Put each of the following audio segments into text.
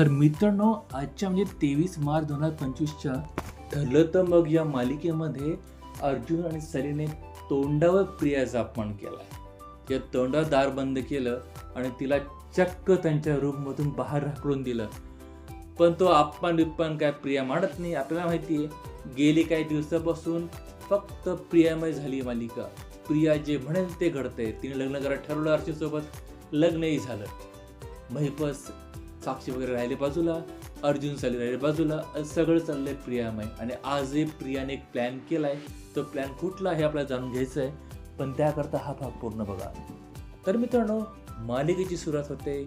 तर मित्रांनो आजच्या म्हणजे तेवीस मार्च दोन हजार पंचवीसच्या ठरलं तर मग या मालिकेमध्ये अर्जुन आणि सलीने तोंडावर प्रियाचा अपमान केला त्या तोंडावर दार बंद केलं आणि तिला चक्क त्यांच्या रूममधून बाहेर राखडून दिलं. पण तो अपमान बिप्मान काय प्रिया मानत नाही आपल्याला माहिती आहे. गेली काही दिवसापासून फक्त प्रियामय झाली मालिका. प्रिया जे म्हणेल ते घडतंय. तिने लग्न करायला ठरवलं अर्जुनसोबत लग्नही झालं. महिपस साक्षी वगैरे राहिले बाजूला अर्जुन साली राहिले बाजूला सगळं चाललंय प्रियामय. आणि आजही प्रियाने एक प्लॅन केलाय. तो प्लॅन कुठला हे आपल्याला जाणून घ्यायचं आहे पण त्याकरता हा भाग पूर्ण बघा. तर मित्रांनो मालिकेची सुरुवात होते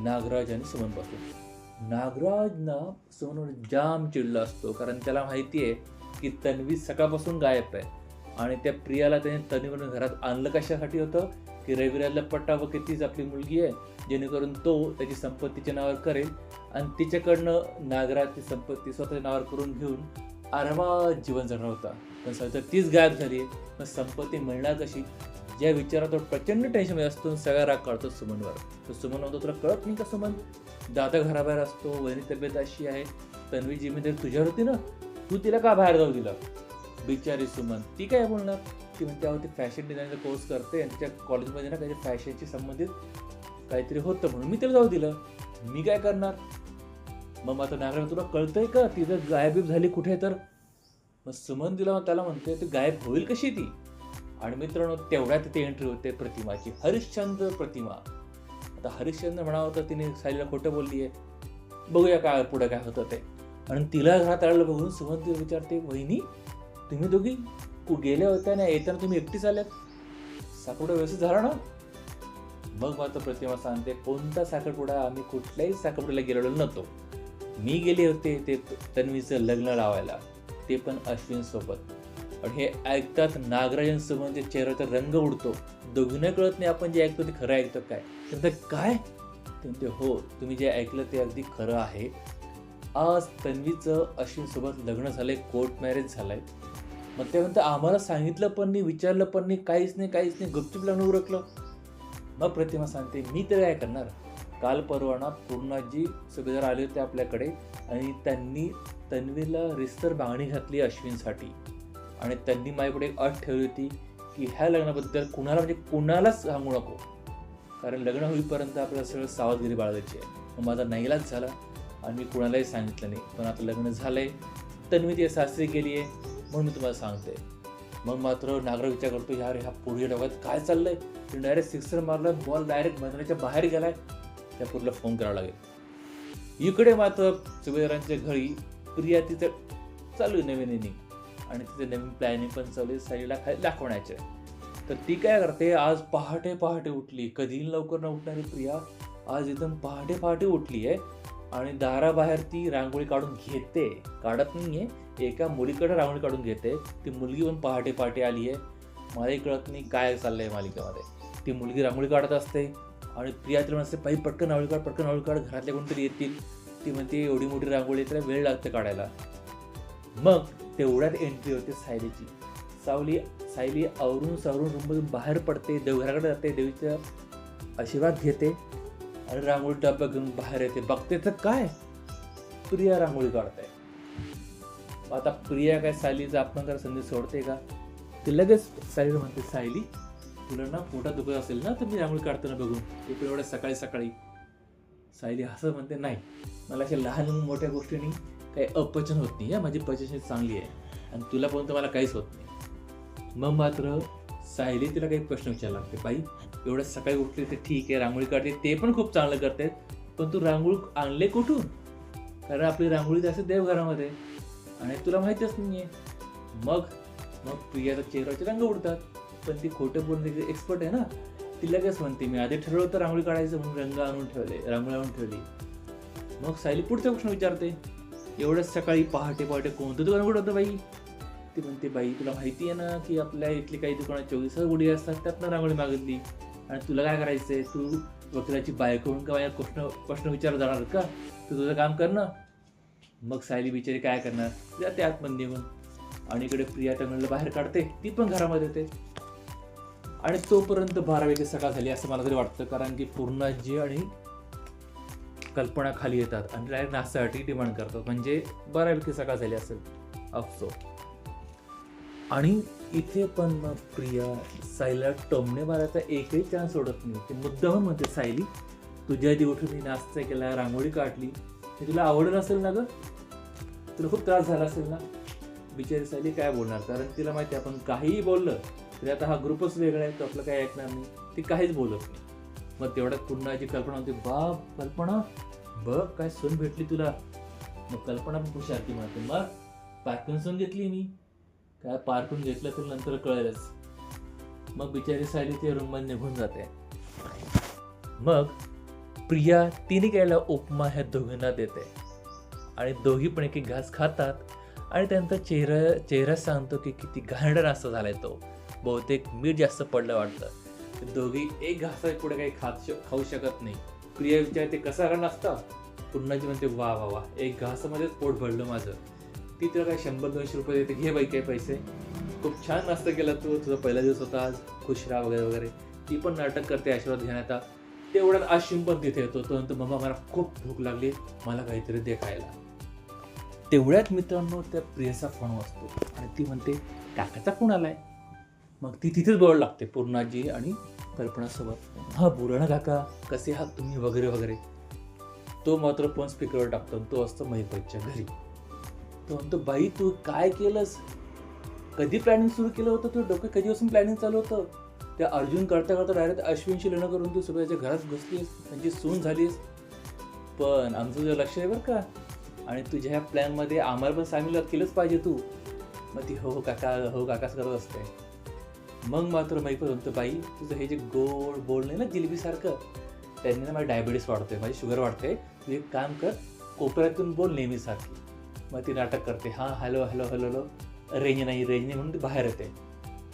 नागराज आणि सुमनपासून नागराज ना सुमनवर जाम चिडला असतो. कारण त्याला माहिती आहे की तन्वी सकाळपासून गायब आहे. आणि त्या प्रियाला त्याने तन्वीवरून घरात आणलं कशासाठी होतं? की रविराजला पटावं की तीच आपली मुलगी आहे जेणेकरून तो त्याची संपत्तीच्या नावावर करेल आणि तिच्याकडनं नागराची संपत्ती स्वतःच्या नावावर करून घेऊन आरामात जीवन जगणार होता. पण सध्या तीच गायब झाली आहे. मग संपत्ती मिळणार कशी? ज्या विचारात तो प्रचंड टेन्शनमध्ये असतो सगळा राग काढतो सुमनवर. तर सुमन म्हणतो तुला कळत नाही का सुमन? दादा घराबाहेर असतो वहिनी तब्येत अशी आहे. तन्वी जिम्मेदारी तुझ्यावर होती ना? तू तिला का बाहेर जाऊ दिला? बिचारी सुमन ती काय बोलणार? ती म्हणजे त्यावरती फॅशन डिझाईनचा कोर्स करते आणि त्या कॉलेजमध्ये ना काहीतरी फॅशनशी संबंधित काहीतरी होतं म्हणून मी तिला जाऊ दिलं. मी काय करणार? मग आता नागराज तुला कळतंय का? ती जर गायबीब झाली कुठे तर? मग सुमन तिला त्याला म्हणते ती गायब होईल कशी ती? आणि मित्रांनो तेवढ्यात तिथे एंट्री होते प्रतिमाची. हरिश्चंद्र प्रतिमा. आता हरिश्चंद्र म्हणावं तर तिने साईला खोटं बोलली आहे बघूया काय पुढे काय होतं ते. आणि तिला घरात आलेलं बघून सुमन तिला विचारते वहिनी तुम्ही दोघी गेल्या होत्या ना येताना तुम्ही एकटीच आल्यात? साखरपुडा व्यवस्थित झाला ना? मग मात्र प्रतिमा सांगते कोणता साखरपुडा आम्ही कुठल्याही साखरपुड्याला गेलेलो नव्हतो. मी गेले होते ते तन्वीचं लग्न लावायला ते पण अश्विन सोबत. आणि हे ऐकतात नागराजन सुमनच्या चेहऱ्याचा रंग उडतो दोघींना कळत नाही आपण जे ऐकतो ते खरं ऐकतो काय? तर काय? ते हो तुम्ही जे ऐकलं ते अगदी खरं आहे. आज तन्वीचं अश्विन सोबत लग्न झालंय कोर्ट मॅरेज झालंय. मग ते म्हणतं आम्हाला सांगितलं पण नाही विचारलं पण नाही काहीच नाही काहीच नाही गपचुपला लग्न उरकलं. मग प्रतिमा सांगते मी तर काय करणार? काल परवाना पूर्णाजी सगळे आले होते आपल्याकडे आणि त्यांनी तन्वीला रिस्तर बांगणी घातली अश्विनसाठी आणि त्यांनी माझ्याकडे एक अट ठेवली होती की ह्या लग्नाबद्दल कुणाला म्हणजे कुणालाच सांगू नको. कारण लग्न होईपर्यंत आपल्याला सगळं सावधगिरी बाळगायची आहे. मग माझा नाईलाच झाला आणि मी कुणालाही सांगितलं नाही. पण आता लग्न झालंय. तन्वी ती सासरी गेली आहे म्हणून मी तुम्हाला सांगते मग मात्र नागरा विचार करतो यार ह्या पुढे डोक्यात काय चाललंय? डायरेक्ट सिक्सर मारला बॉल डायरेक्ट मैदानाच्या बाहेर गेलाय. त्या पुढला फोन करावा लागेल. इकडे मात्र सुभेदारांच्या घरी प्रिया तिचं चालू आहे नवीन इनिंग आणि तिथे नवीन प्लॅनिंग पण चालू आहे साईडला खाली दाखवण्याचे. तर ती काय करते आज पहाटे पहाटे उठली. कधी लवकर न उठणारी प्रिया आज एकदम पहाटे पहाटे उठली आहे आणि दाराबाहेर ती रांगोळी काढून घेते. काढत नाहीये. एका मुलीकडे रांगोळी काढून घेते. ती मुलगी पण पहाटे पहाटे आली आहे. मलाही कळत नाही काय चाललंय मालिकेमध्ये? ती मुलगी रांगोळी काढत असते आणि प्रिया तिला म्हणते पाई पटकन रांगोळी काढ पटकन रांगोळी काढ घरातले कोणतरी येतील. ती म्हणते एवढी मोठी रांगोळी तिला वेळ लागते काढायला. मग तेवढ्यात एंट्री होते सायलीची. सावली सायली आवरून सावरून रूममधून बाहेर पडते देवघराकडे जाते देवीचा आशीर्वाद घेते आणि रांगोळी डब्बा घेऊन बाहेर येते. बघते तर काय? प्रिया रांगोळी काढते. आता प्रिया काय सायलीचा आपण जर संधी सोडते का? ती लगेच सायली म्हणते सायली तुला ना पोटात दुखत असेल ना तर मी रांगोळी काढताना बघून इकडे एवढ्या सकाळी सकाळी. सायली असं म्हणते नाही मला अशा लहान मोठ्या गोष्टींनी काही अपचन होत नाही या माझी पचन चांगली आहे आणि तुला पण तर मला काहीच होत नाही. मग मात्र सायली तिला काही प्रश्न विचारायला लागते बाई एवढ्या सकाळी उठले ते ठीक आहे रांगोळी काढते ते पण खूप चांगलं करते पण तू रांगोळी आणले कुठून? कारण आपली रांगोळी असते देवघरामध्ये आणि तुला माहितीच नाहीये. मग मग प्रियाचा चेहऱ्याचे रंग उडतात. पण ती खोटं बोलणे एक्सपर्ट आहे ना ती लगेच म्हणते मी आधी ठरवलं तर रांगोळी काढायचं म्हणून रंग आणून ठेवले रांगोळी आणून ठेवली. मग सायली पुढचा प्रश्न विचारते एवढंच सकाळी पहाटे पहाटे कोणतं दुकान उघडतं बाई? ती म्हणते बाई तुला माहिती आहे ना की आपल्या इथली काही दुकानं चोवीस गुढी असतात त्यातनं रांगोळी मागितली. आणि तुला काय करायचंय? तू वकिलाची बायको म्हणून का माझ्या प्रश्न प्रश्न विचारला जाणार का? तू तुझं काम कर ना. मग सायली बिचारी काय करणार? जाते आतमध्ये निघून. आणि इकडे प्रिया टंगणला बाहेर काढते. ती पण घरामध्ये येते आणि तोपर्यंत बारा सकाळ झाली असं मला तरी वाटतं. कारण की पूर्णाजी आणि कल्पना खाली येतात. आणि डायरेक्ट नाश्त्यासाठी डिमांड करतात. म्हणजे बऱ्यापैकी सकाळ झाली असेल. अफसो. आणि इथे पण मग प्रिया सायला टोमणे मारायचा एकही चान्स सोडत नाही. ते मुद्दाहून म्हणते सायली तुझ्या आधी उठून मी नाश्ता केला रांगोळी काढली हे तुला आवडलं नसेल ना ग? तुला खूप त्रास झाला असेल ना? बिचारी सायली काय बोलणार? कारण तिला माहिती आहे, आपण काहीही बोललं तरी आता हा ग्रुपच वेगळा आहे तो आपलं काही ऐकणार नाही. ती काहीच बोलत नाही. मग तेवढ्यात पुन्हा जी कल्पना होती बाप कल्पना? बघ काय सून भेटली तुला. मग कल्पना पण खुश आरती म्हणते मग पार्कून सून घेतली मी. काय पार्कून घेतलं तर नंतर कळेलच. मग बिचारी सायली ते रूममध्ये निघून जाते. मग प्रिया तिने केलेला उपमा ह्या दोघींना देते. आणि दोघी पण एक एक घास खातात. आणि त्यांचा चेहरा चेहरा सांगतो की किती घाणडा नाश्ता झालाय तो. बहुतेक मीठ जास्त पडलं वाटतं. दोघी एक घासा पुढे काही खात श- खाऊ शकत नाही. प्रिया विचारते कसा का पुन्हा पुन्हाची म्हणते वा वा वा एक घासामध्येच पोट भरलं माझं. ती तर काय शंभर दोनशे रुपये देते? घे बाई काही पैसे. खूप छान नाश्ता केला तू. तुझा पहिला दिवस होता आज. खुश राहा वगैरे वगैरे. ती पण नाटक करते आशीर्वाद घेण्यात तेवढ्यात आशिम पण तिथे येतो तो मम्मा मला खूप भूक लागली. मला काहीतरी दे खायला. तेवढ्यात मित्रांनो त्या प्रियाचा फोन वाजतो. आणि ती म्हणते काकाचा फोन आलाय. मग ती तिथेच बोलायला लागते पूर्णाजी आणि कल्पनासोबत. हा बोला ना काका. कसे आहात तुम्ही? वगैरे वगैरे. तो मात्र फोन स्पीकरवर टाकतो तो असतो महिपतच्या घरी. तो म्हणतो बाई तू काय केलंस? कधी प्लॅनिंग सुरू केलं होतं? तू डोकं कधीपासून प्लॅनिंग चालू होतं? त्या अर्जुन करता करता डायरेक्ट अश्विनशी लग्न करून तू सगळ्याच्या घरात घुसलीस त्यांची सून झालीस. पण आमचं तुझं लक्ष आहे बरं का. आणि तुझ्या ह्या प्लॅनमध्ये आम्हाला पण सामील केलंच पाहिजे तू. मग ती हो, हो काका हो काकाच करत असते. मग मात्र माहिती म्हणतो बाई तुझं हे जे गोड बोलणे ना जिलेबीसारखं त्यांनी ना माझी डायबिटीस वाढते माझी शुगर वाढते तू एक काम कर कोपऱ्यातून बोल नेहमीसारखी. मग ती नाटक करते. हां hello hello hello hello. Range नाही रेंज नाही म्हणून ती बाहेर येते.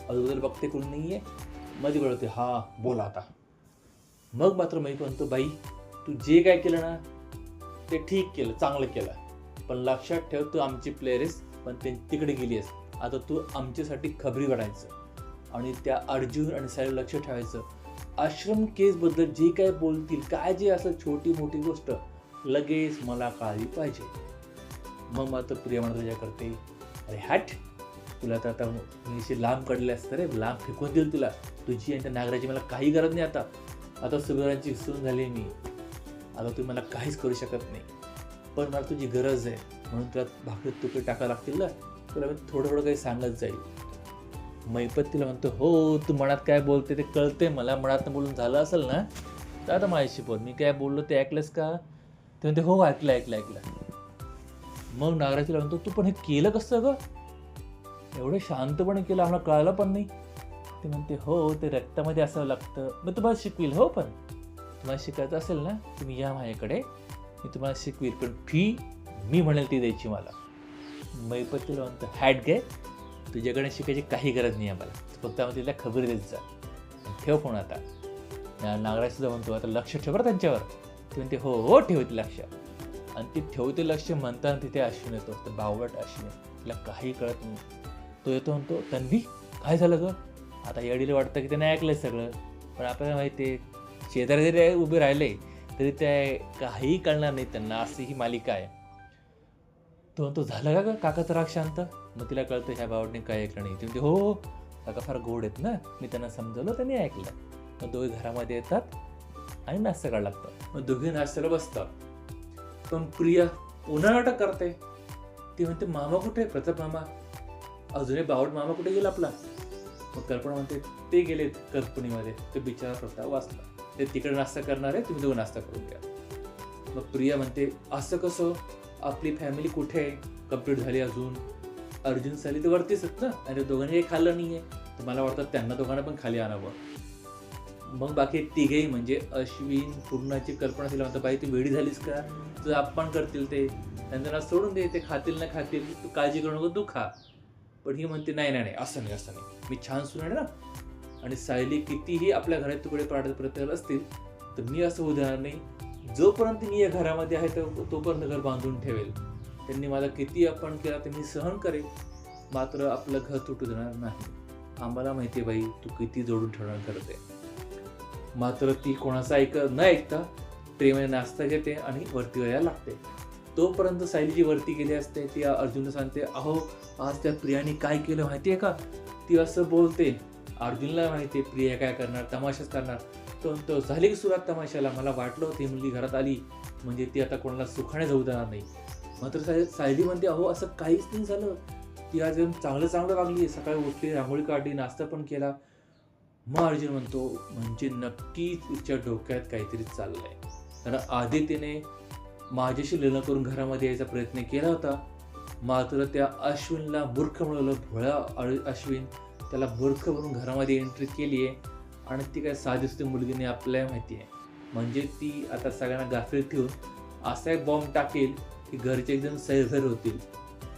अगोदर बघते कोणी नाही आहे मध्ये कळते हा बोला आता. मग मात्र माहीत म्हणतो बाई तू जे काय केलं ना ते ठीक केलं चांगलं केलं. पण लक्षात ठेव तू आमची प्लेअर आहेस पण ते तिकडे गेली आहेस. आता तू आमच्यासाठी खबरी काढायचं. आणि त्या अर्जुन आणि साहेब लक्ष ठेवायचं. आश्रम केसबद्दल जे काय बोलतील काय जे असं छोटी मोठी गोष्ट लगेच मला कळाली पाहिजे. मग मात्र प्रिया म्हणत तुझ्या करते अरे हॅट तुला तर आता मी अशी लांब काढले असतं रे लांब फेकून देईल तुला. तुझी आणि त्या नागराची मला काही गरज नाही आता. आता सुगरांची सून झाली मी. आता तुम्ही मला काहीच करू शकत नाही. पण मला तुझी गरज आहे. म्हणून तुला भाकरीत तुकडे टाकावं लागतील ना तुला मी थोडं थोडं काही सांगत जाईल. मैपत तिला म्हणतो हो तू मनात काय बोलते ते कळते मला. मनात बोलून झालं असेल ना तर आता माझ्याशी बोल. मी काय बोललो ते ऐकलंस का? ते म्हणते हो ऐकलं ऐकलं ऐकलं. मग नागराज तिला म्हणतो तू पण हे केलं कसं ग? एवढं शांतपणे केलं आम्हाला कळालं पण नाही. ते म्हणते हो ते रक्तामध्ये असावं लागतं. मग तुम्हाला शिकवील हो पण तुम्हाला शिकायचं असेल ना तुम्ही या माझ्याकडे. मी तुम्हाला शिकवील पण फी मी म्हणेल ती द्यायची मला. मैपतीला म्हणतो हॅट घे. तुझ्याकडे शिकायची काही गरज नाही आम्हाला. फक्त आम्ही तिला खबर देत जा. ठेव फोन आता. ना- म्हणतो आता लक्ष ठेव बरं त्यांच्यावर. ते म्हणते हो हो ठेवते लक्ष. आणि ती ठेवते लक्ष म्हणताना तिथे अश्विन येतो. तर बावट अश्विन तिला काही कळत नाही. तो येतो म्हणतो तन्वी काय झालं ग? आता येडीला वाटतं की त्याने ऐकलंय सगळं. पण आपल्याला माहिती आहे शेजारी जरी उभे राहिले तरी त्या काही कळणार नाही त्यांना अशी ही मालिका आहे. तो म्हणतो झालं का ग? काकाचा राग शांत? मग तिला कळतं ह्या बावडने काय ऐकलं नाही. ती म्हणते हो हो काका फार गोड आहेत ना? मी त्यांना समजवलं त्यांनी ऐकलं. मग दोघे घरामध्ये येतात आणि नाश्ता काढ लागतं मग दोघे नाश्त्याला बसतात. पण प्रिया पुन्हा नाटक करते? ती म्हणते मामा कुठे आहे? प्रताप मामा? अजूनही बावड मामा कुठे गेला आपला? मग कल्पना म्हणते ते गेलेत कल्पनीमध्ये ते बिचारा प्रताप वाचला. ते तिकडे नाश्ता करणार आहे तुम्ही दोघं नाश्ता करून घ्या. मग प्रिया म्हणते असं कसं? आपली फॅमिली कुठे आहे? कंप्लीट झाली अजून? अर्जुन साली तर वरतीच आहेत ना? आणि दोघांनी काही खाल्लं नाही आहे तर मला वाटतं त्यांना दोघांना पण खाली आणावं. मग बाकी तिघेही म्हणजे अश्विन पूर्णाची कल्पना तिला म्हणतात बाई ती वेडी झालीस का? तुझं अपमान करतील ते. त्यांना सोडून दे ते खातील ना खातील. तू काळजी करू नको तू खा. पण ही म्हणते नाही नाही नाही असं नाही असं नाही. मी छान सुन ना. आणि सायली कितीही आपल्या घरात तुकडे पाडत प्रत्येक असतील तर मी असं होऊ देणार नाही. जोपर्यंत मी या घरामध्ये आहे तो तोपर्यंत घर बांधून ठेवेल. त्यांनी मला किती अपमान केला ते मी सहन करेल. मात्र आपलं घर तुटू देणार नाही. आम्हाला माहिती आहे बाई तू किती जोडून ठेवणार करते मात्र ती कोणाचं ऐक न ऐकता ट्रेमध्ये नाश्ता घेते आणि वरती वया लागते. तोपर्यंत सायलीची वरती गेली असते ती अर्जुनला सांगते अहो आज त्या प्रियाने काय केलं माहिती आहे का? ती असं बोलते अर्जुनला माहिती आहे प्रिया काय करणार तमाशाच करणार. तो तो झाली की सुरुवात तमाशाला? मला वाटलं होती मुलगी घरात आली म्हणजे ती आता कोणाला सुखाने जाऊ देणार नाही. मात्र साय सायली म्हणते अहो असं काहीच नाही झालं. ती आज चांगलं चांगलं लागली सकाळी उठली रांगोळी काढली नाश्ता पण केला. मग अर्जुन म्हणतो म्हणजे नक्कीच तिच्या डोक्यात काहीतरी चाललंय. कारण आधी तिने माझ्याशी लग्न करून घरामध्ये यायचा प्रयत्न केला होता. मात्र त्या अश्विनला मूर्ख मिळवलं भोळा अळ- अश्विन त्याला मूर्ख म्हणून घरामध्ये एंट्री केली आहे. आणि ती काय साधी मुलगीने आपल्याला माहिती आहे. म्हणजे ती आता सगळ्यांना गाफील ठेवून असा एक बॉम्ब टाकेल की घरचे एकदम सैरभैर होतील.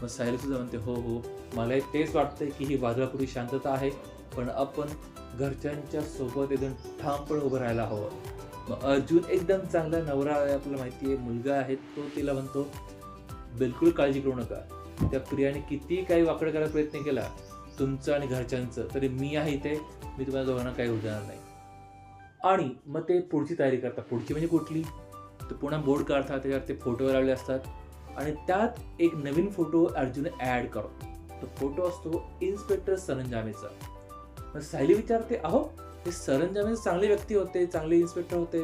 मग सायली म्हणते हो हो मला तेच वाटतं की ही वादळापूर्वी शांतता आहे पण आपण घरच्यांच्या सोबत एकदम ठामपणे उभं राहायला हवं. अर्जुन एकदम चांगला नवरा आहे आपल्याला माहिती आहे मुलगा आहे तो तिला म्हणतो बिलकुल काळजी करू नका. त्या प्रियाने किती काही वाकड करायचा प्रयत्न केला तुमचं आणि घरच्यांचं तरी मी आहे इथे मी तुम्हाला दोघांना काही उदाहरण नाही. आणि मग ते पुढची तयारी करतात. पुढची म्हणजे कुठली? तर पुन्हा बोर्ड काढतात त्याच्यावर ते फोटो लावले असतात. आणि त्यात एक नवीन फोटो अर्जुन ॲड करतो. तो फोटो असतो इन्स्पेक्टर सरंजामेचा. मग सायली विचारते अहो ते सरंजामे चांगले व्यक्ती होते चांगले इन्स्पेक्टर होते.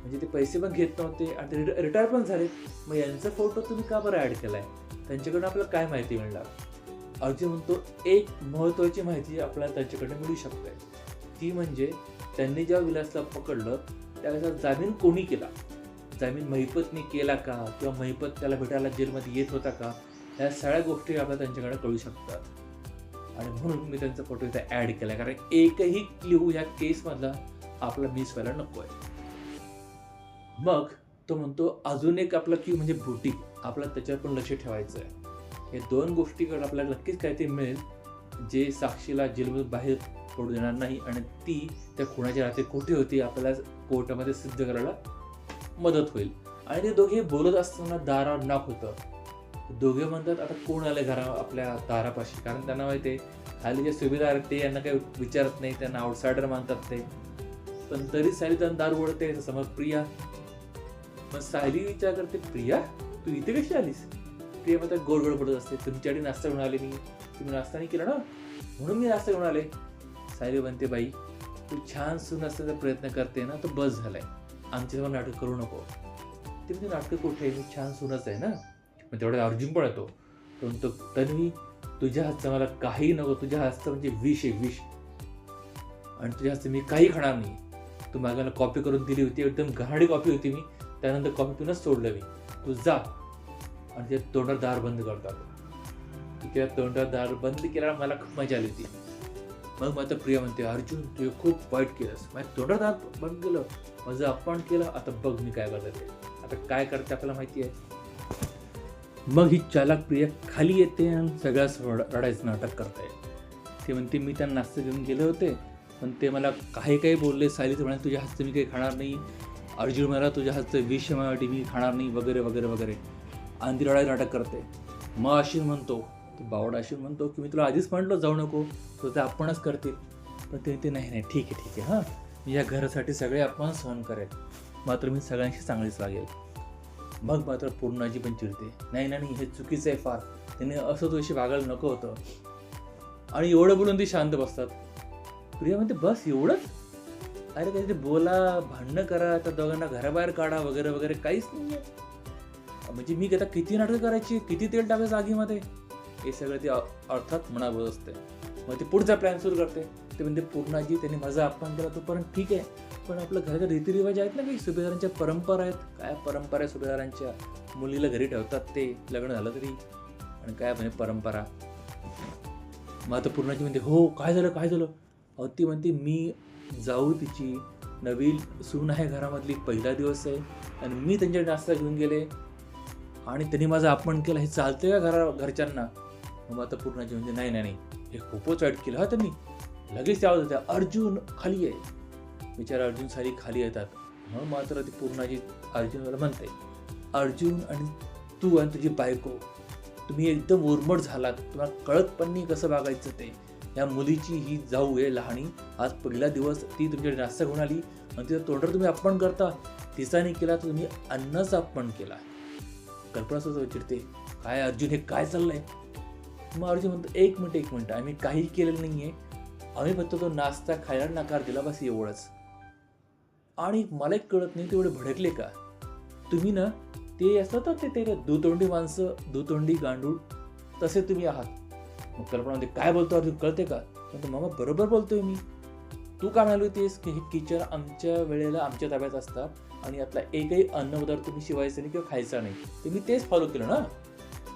म्हणजे ते पैसे पण घेत नव्हते आणि ते रिटायर पण झाले मग यांचा फोटो तुम्ही का बरं ॲड आहे त्यांच्याकडून आपल्याला काय माहिती मिळणार? अर्जुन म्हणतो एक महत्त्वाची माहिती आपल्याला त्यांच्याकडे मिळू शकते. ती म्हणजे त्यांनी जेव्हा विलासला पकडलं त्यावेळेस जामीन कोणी केला? जामीन महिपतने केला का? किंवा महिपत त्याला भेटायला जेलमध्ये येत होता का? ह्या सगळ्या गोष्टी आपल्याला त्यांच्याकडे कळू शकतात. आणि म्हणून मी त्यांचा फोटो इथे ॲड केला कारण एकही क्ल्यू या केसमधला आपला मिस व्हायला नको आहे मग तो म्हणतो अजून एक आपला क्यू म्हणजे बुटीक आपला त्याच्यावर पण लक्ष ठेवायचं आहे हे दोन गोष्टीकडे आपल्याला नक्कीच काहीतरी मिळेल जे साक्षीला जेलमधून बाहेर पडू देणार नाही आणि ती त्या खुणाच्या रात्री कुठे होती आपल्याला कोर्टामध्ये सिद्ध करायला मदत होईल. आणि ते दोघे बोलत असताना दारावर नाक होतं. दोघे म्हणतात आता कोण आले घरा आपल्या दारापाशी? कारण त्यांना माहिती आहे खाली जे सुभेदार आहेत ते यांना काही विचारत नाही त्यांना आउटसायडर मानतात ते. पण तरी सायली त्यांना दार ओढते समज प्रिया. मग सायली विचार करते प्रिया तू इथे कशी आलीस? प्रिया मग गोड गोड पडत असते तुमच्याकडे नाश्ता घेऊन आले मी. तुम्ही नाश्ता नाही केला ना? म्हणून मी नाश्ता घेऊन आले. सायली म्हणते बाई तू छान सून असण्याचा प्रयत्न करते ना तो बस झालाय. आमच्यासमोर नाटक करू नको. ते म्हणजे नाटक कुठे? आहे? मी छान सूनच आहे ना. मग तेवढ्या अर्जुन पण येतो तो. म्हणतो तन्वी तुझ्या हातचं मला काही नको तुझ्या हातचं म्हणजे विष आहे विष. आणि तुझ्या हातचं मी काही खाणार नाही. तू मागायला कॉपी करून दिली होती एकदम घाणाडी कॉपी होती मी. त्यानंतर कॉपी पिऊनच सोडलं मी. तू जा. आणि ते तोंडात दार बंद करतात त्या तोंडात दार बंद केल्यावर मला खूप मजा आली होती. मग मात्र प्रिया म्हणते अर्जुन तू खूप वाईट केलंस. माझ्या तोंडात दार बंद केलं. माझं अपमान केलं. आता बघ मी काय करते आता काय करते आपल्याला माहिती आहे? मग ही चालक प्रिया खाली येते आणि सगळ्याच रड रडायचं नाटक करते. ते म्हणते मी त्यांना नाश्ता घेऊन गेले होते पण ते मला काही काही बोलले. सायलीचं म्हणाले तुझ्या हातचं मी काही खाणार नाही. अर्जुन मला तुझ्या हातचं विष माझ्यासाठी मी खाणार नाही. वगैरे वगैरे वगैरे. आणि ती रडायचं नाटक करते. मग अशी म्हणतो तो बावडा अशी म्हणतो की मी तुला आधीच म्हटलो जाऊ नको. तो ते आपणच करतील. पण ते ते नाही नाही ठीक आहे ठीक आहे हां. मी या घरासाठी सगळे आपण सहन करेल. मात्र मी सगळ्यांशी चांगलीच लागेल मग मात्र पूर्णाजी पण चिडते. नाही नाही नाही, हे चुकीचं आहे फार. त्याने असं तुझ्याशी वागायला नको होतं. आणि एवढं बोलून ती शांत बसतात. प्रिया म्हणते बस एवढंच? अरे काहीतरी बोला भांडणं करा त्या दोघांना घराबाहेर काढा वगैरे वगैरे काहीच नाही आहे म्हणजे मी आता किती नाटकं करायची? किती तेल टाकायचं आगीमध्ये? हे सगळं ते अर्थात मनावर असते. मग ते पुढचा प्लॅन सुरू करते. ते म्हणते पूर्णाजी त्यांनी माझा अपमान केला तोपर्यंत ठीक आहे. पण आपलं घराचे रीतिरिवाज आहेत ना काही सुभेदारांच्या परंपरा आहेत. काय परंपरा आहे सुभेदारांच्या? मुलीला घरी ठेवतात ते लग्न झालं तरी. आणि काय म्हणजे परंपरा? मग आता पूर्णाची म्हणते हो काय झालं काय झालं? अहो ती म्हणते मी जाऊ तिची नवीन सून आहे घरामधली पहिला दिवस आहे. आणि मी त्यांच्या नाश्ता घेऊन गेले. आणि त्यांनी माझा अपमान केला हे चालतंय का घरा घरच्यांना? मग आता पूर्णाची म्हणजे नाही नाही नाही. हे खूपच वाईट केलं हा त्यांनी. लगेच त्या होत्या अर्जुन खाली आहे विचार अर्जुन सारी खाली येतात. म्हणून मात्र ती पूर्णाजी अर्जुनाला म्हणते अर्जुन आणि तू आणि तुझी बायको तुम्ही एकदम उर्मट झालात. तुम्हाला कळत पण नाही कसं वागायचं ते. या मुलीची ही जाऊ आहे लहानी आज पहिला दिवस ती तुमच्या नाश्ता घेऊन आली आणि तिचा तोंडावर तुम्ही अपमान करता. तिचा नाही केला तर तुम्ही अन्नाचा अपमान केला. कल्पना सुद्धा विचारते. काय अर्जुन हे काय चाललंय? मग अर्जुन म्हणतो एक मिनिट एक मिनिट. आम्ही काही केलेलं नाहीये. आम्ही फक्त तो नाश्ता खायला नकार दिला. बस एवढंच. आणि मला एक कळत नाही तेवढे भडकले का? तुम्ही ना ते असतात ते ते दुतोंडी माणसं दुतोंडी गांडूळ तसे तुम्ही आहात. मग कल्पना म्हणते काय बोलतो अर्जुन कळते का? म्हणतो मामा बरोबर बोलतोय मी. तू काय म्हणाली होतीस की हे किचन आमच्या वेळेला आमच्या ताब्यात असतात आणि यातला एकही अन्न पदार्थ तुम्ही शिवायचा नाही किंवा खायचा नाही? तुम्ही मी तेच फॉलो केलं ना?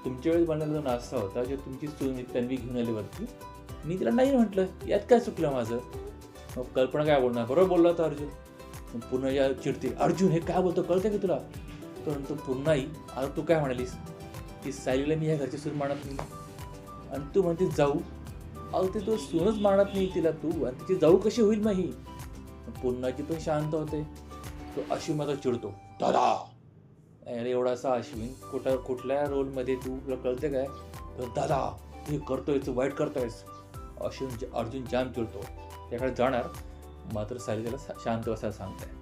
तुमच्या वेळेस बनलेला जो नाश्ता होता जे तुमची सून तन्वी घेऊन आली वरती मी तिला नाही म्हटलं? यात काय चुकलं माझं? मग कल्पना काय बोलणार? बरोबर बोलला होता अर्जुन. पुन्हा या चिडते अर्जुन हे काय बोलतो? कळतं की तुला? परंतु पुन्हाही आता तू काय म्हणालीस? की सायलीला मी ह्या घरची सून मानत नाही. आणि तू म्हणते जाऊ. अहो ते तू सूनच मानत नाही तिला तू आणि तिची जाऊ कशी होईल मग ही पुन्हाची पण शांत होते. तो अश्विन मात्र चिडतो दादा! अरे एवढासा अश्विन कुठं कुठल्या रोलमध्ये तू? तुला कळते काय? तर दादा हे करतोय तू वाईट करतोयस. अश्विन अर्जुन जाम चिडतो. त्याकडे जाणार मात्र सारी त्याला शांत बसायला सांगते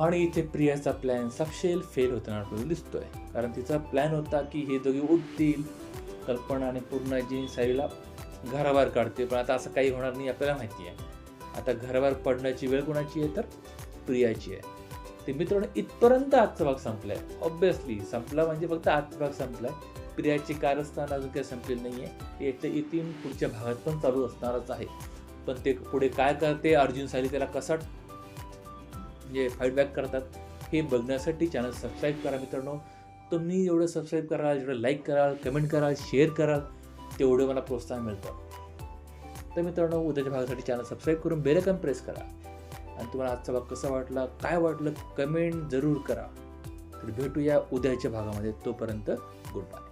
आणि इथे प्रियाचा प्लॅन सपशेल फेल होताना आपल्याला दिसतोय. कारण तिचा प्लॅन होता की हे दोघे उठतील. कल्पना आणि पूर्ण जी सारीला घराबाहेर काढते पण आता असं काही होणार नाही आपल्याला माहिती आहे. आता घराबाहेर पडण्याची वेळ कोणाची आहे? तर प्रियाची आहे. ते मित्रांनो इथपर्यंत आजचा भाग संपलाय. ऑब्विसली संपला म्हणजे फक्त आजचा भाग संपलाय. प्रियाची कारस्थान अजून काही संपलेलं नाही आहे याच्या इथून पुढच्या भागात पण चालू असणारच आहे. पण ते पुढे काय करते अर्जुन साली त्याला कसा म्हणजे फाईडबॅक करतात हे बघण्यासाठी चॅनल सबस्क्राईब करा मित्रांनो. तुम्ही एवढं सबस्क्राईब कराल जेवढं लाईक कराल कमेंट कराल शेअर कराल तेवढं मला प्रोत्साहन मिळतं. तर मित्रांनो उद्याच्या भागासाठी चॅनल सबस्क्राईब करून बेलकन प्रेस करा. आणि तुम्हाला आजचा भाग कसा वाटला काय वाटलं कमेंट जरूर करा. तर भेटूया उद्याच्या भागामध्ये. तोपर्यंत गुड बाय